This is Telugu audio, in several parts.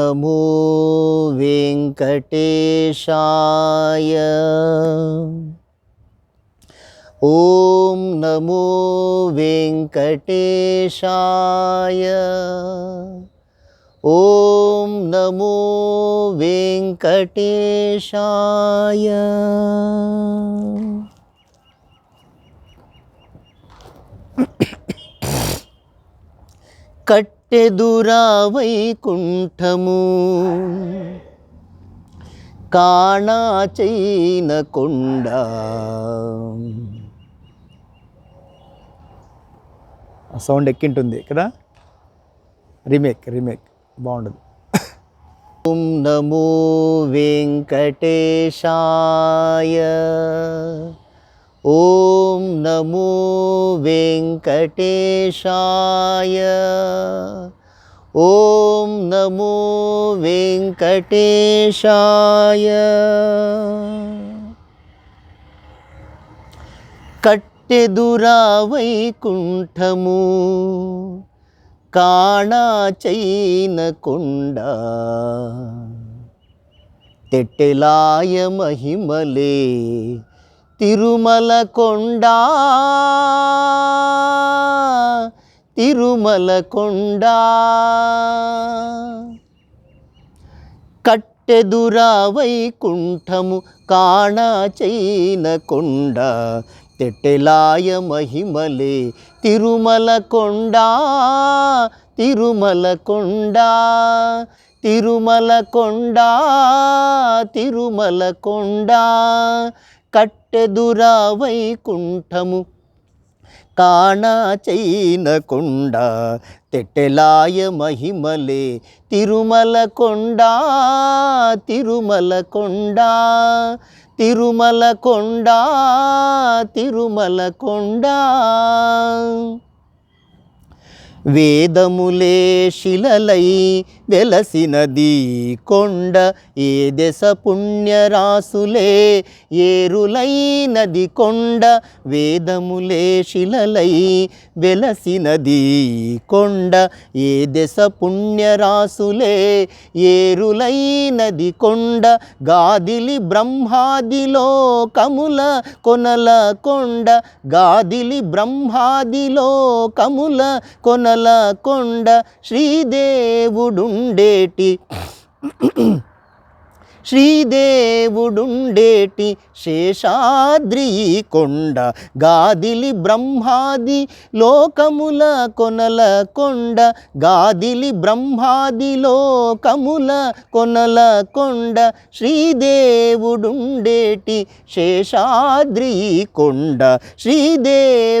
नमो वेङ्कटेशाय। ॐ नमो वेङ्कटेशाय। ॐ नमो वेङ्कटेशाय। कट् కట్టెదురా వైకుంఠము కాణా చైన కొండ. సౌండ్ ఎక్కింటుంది కదా? Remake remake. బాగుండదు. ఓం నమో వెంకటేశాయ. ఓం నమో వెంకటేశాయ. ఓం నమో వెంకటేశాయ. కట్టెదురా వైకుంఠము కాణాచైన కొండ. తెట్టెలాయ మహిమలే తిరుమల కొండ. తిరుమల కొండ. కట్టెదురా వైకుంఠము కాణ చైన కొండ. తెట్టెలాయ మహిమలే తిరుమల కొండ. తిరుమల కొండ. తిరుమల కొండ. తిరుమల కొండ. కట్టెదురా వైకుంఠము కాణా చైనకొండ తెట్టెలాయ మహిమలే తిరుమల కొండ తిరుమల కొండ తిరుమల కొండ తిరుమల కొండ. వేదములే శిలలై వెలసినది కొండ ఏ దశ పుణ్యరాసులే ఏరులైనది కొండ వేదములే శిలలై వెలసినది కొండ ఏ దశ పుణ్యరాసులే ఏరులైనది కొండ గాదిలి బ్రహ్మాదిలో కముల కొనల కొండ గాదిలి బ్రహ్మాదిలో కముల కొండల కొండ శ్రీదేవుడుండేటి. శ్రీదేవుడుండేటి శేషాద్రి కొండ గాదిలి బ్రహ్మాది లోకముల కొనల కొండ గాదిలి బ్రహ్మాది లోకముల కొనల కొండ శ్రీదేవుడుండేటి శేషాద్రి కొండ శ్రీదేవుడుండేటి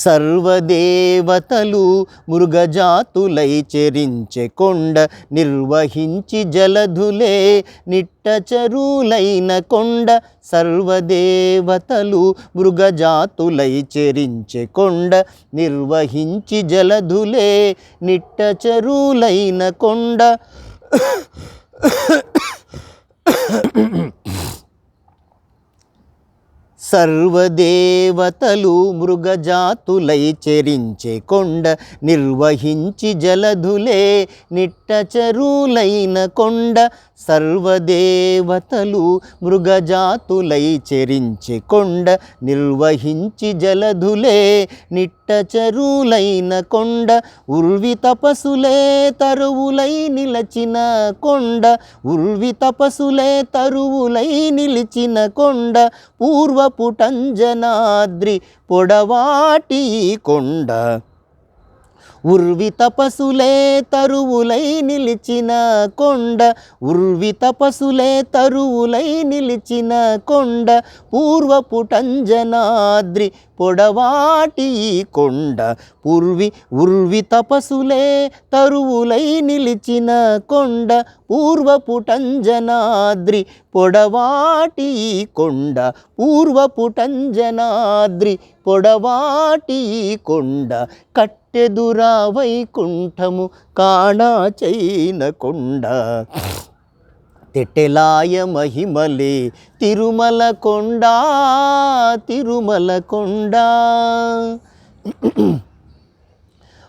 సర్వదేవతలు మృగజాతులై చెరించె కొండ నిర్వహించి జలధులే నిట్టచరులైన కొండ సర్వదేవతలు మృగజాతులై చెరించె కొండ నిర్వహించి జలధులే నిట్టచరులైన కొండ సర్వదేవతలు మృగజాతులై చెరించే కొండ నిర్వహించి జలధులే నిట్టచరులైన కొండ. సర్వదేవతలు మృగజాతులై చెరించే కొండ నిర్వహించి జలధులే నిట్టచరులైన కొండ. ఉర్వి తపసులే తరువులై నిలచిన కొండ. ఉర్వి తపసులే తరువులై నిలిచిన కొండ. పూర్వపు పుటంజనాద్రి పొడవాటి కొండ. ఉర్వి తపసులే తరువులై నిలిచిన కొండ ఉర్వి తపసులే తరువులై నిలిచిన కొండ పూర్వపుటంజనాద్రి పొడవాటి ఈ కొండ ఉర్వి ఉర్వి తపసులే తరువులై నిలిచిన కొండ పూర్వపుటంజనాద్రి పొడవాటి ఈ కొండ పూర్వపుటంజనాద్రి పొడవాటి ఈ కొండ కట్టెదురా వైకుంఠము కాణా చైన కొండ. తెట్టెలాయ మహిమలే తిరుమల కొండ తిరుమల కొండ.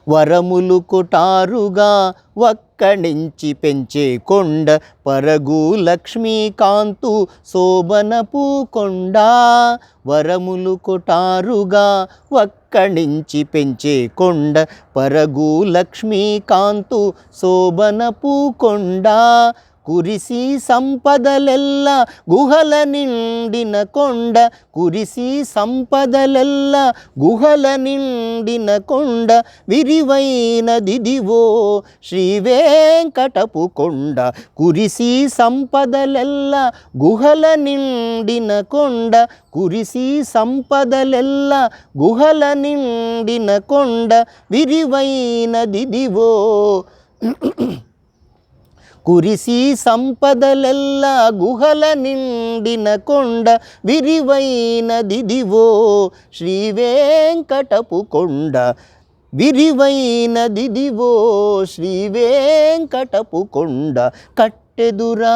వరములు కొటారుగా వక్కడించి పెంచే కొండ పరగు లక్ష్మీకాంతు శోభనపు కొండ వరములు కొటారుగా ఒక్కడించి పెంచే కొండ పరగు లక్ష్మీకాంతు శోభనపు కొండ కురిసి సంపదలెల్ల గుహల నిండిన కొండ కురిసి సంపదలెల్ల గుహల నిండిన కొండ విరివైనదిదివో శ్రీ వెంకటపు కొండ. కురిసి సంపదలెల్ల గుహల నిండిన కొండ కురిసి సంపదలెల్ల గుహల నిండిన కొండ విరివైనదిదివో కురిసి సంపదలెల్లా గుహల నిండిన కొండ విరివైనదిదివో శ్రీ వెంకటపు కొండ విరివైనదిదివో శ్రీ వెంకటపు కొండ కట్టెదురా.